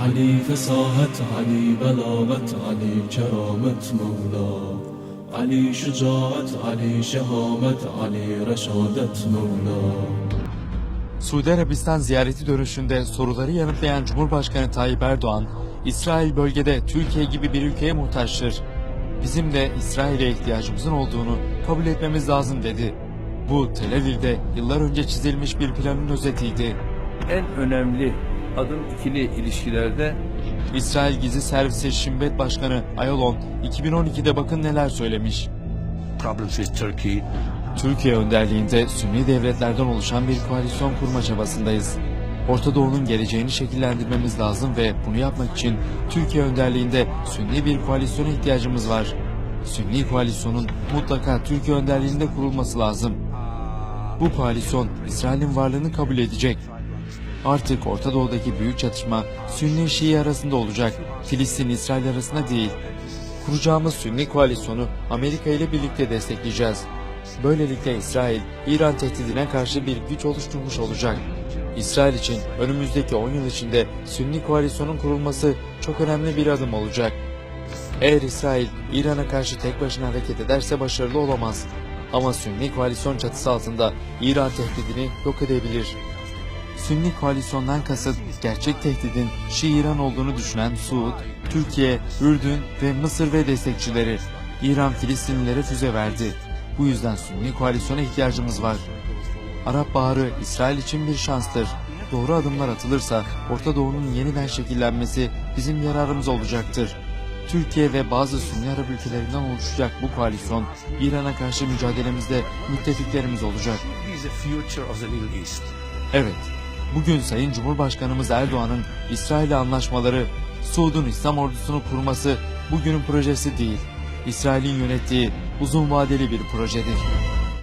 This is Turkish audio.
علي فصاحت علي بلاغت علي كرامة مولا علي شجاعت علي شهامت علي رشادت مولا Suudi Arabistan ziyareti dönüşünde soruları yanıtlayan Cumhurbaşkanı Tayyip Erdoğan, İsrail bölgede Türkiye gibi bir ülkeye muhtaçtır. Bizim de İsrail'e ihtiyacımızın olduğunu kabul etmemiz lazım dedi. Bu Tel Aviv'de yıllar önce çizilmiş bir planın özetiydi. en önemli adım ikili ilişkilerde İsrail Gizli Servisi Şimbet Başkanı Ayalon 2012'de bakın neler söylemiş. Türkiye önderliğinde Sünni devletlerden oluşan bir koalisyon kurma çabasındayız. Orta Doğu'nun geleceğini şekillendirmemiz lazım ve bunu yapmak için Türkiye önderliğinde Sünni bir koalisyona ihtiyacımız var. Sünni koalisyonun mutlaka Türkiye önderliğinde kurulması lazım. Bu koalisyon İsrail'in varlığını kabul edecek. Artık Orta Doğu'daki büyük çatışma Sünni Şii arasında olacak. Filistin İsrail arasında değil. Kuracağımız Sünni koalisyonu Amerika ile birlikte destekleyeceğiz. Böylelikle İsrail, İran tehdidine karşı bir güç oluşturmuş olacak. İsrail için önümüzdeki 10 yıl içinde Sünni koalisyonun kurulması çok önemli bir adım olacak. Eğer İsrail, İran'a karşı tek başına hareket ederse başarılı olamaz. Ama Sünni koalisyon çatısı altında İran tehdidini yok edebilir. Sünni koalisyondan kasıt gerçek tehdidin Şii-İran olduğunu düşünen Suud, Türkiye, Ürdün ve Mısır ve destekçileri İran Filistinlilere füze verdi. Bu yüzden Sünni koalisyona ihtiyacımız var. Arap Baharı İsrail için bir şanstır. Doğru adımlar atılırsa Orta Doğu'nun yeniden şekillenmesi bizim yararımız olacaktır. Türkiye ve bazı Sünni Arap ülkelerinden oluşacak bu koalisyon İran'a karşı mücadelemizde müttefiklerimiz olacak. Evet, bugün Sayın Cumhurbaşkanımız Erdoğan'ın İsrail'le anlaşmaları, Suud'un İslam ordusunu kurması bugünün projesi değil. İsrail'in yönettiği uzun vadeli bir projedir.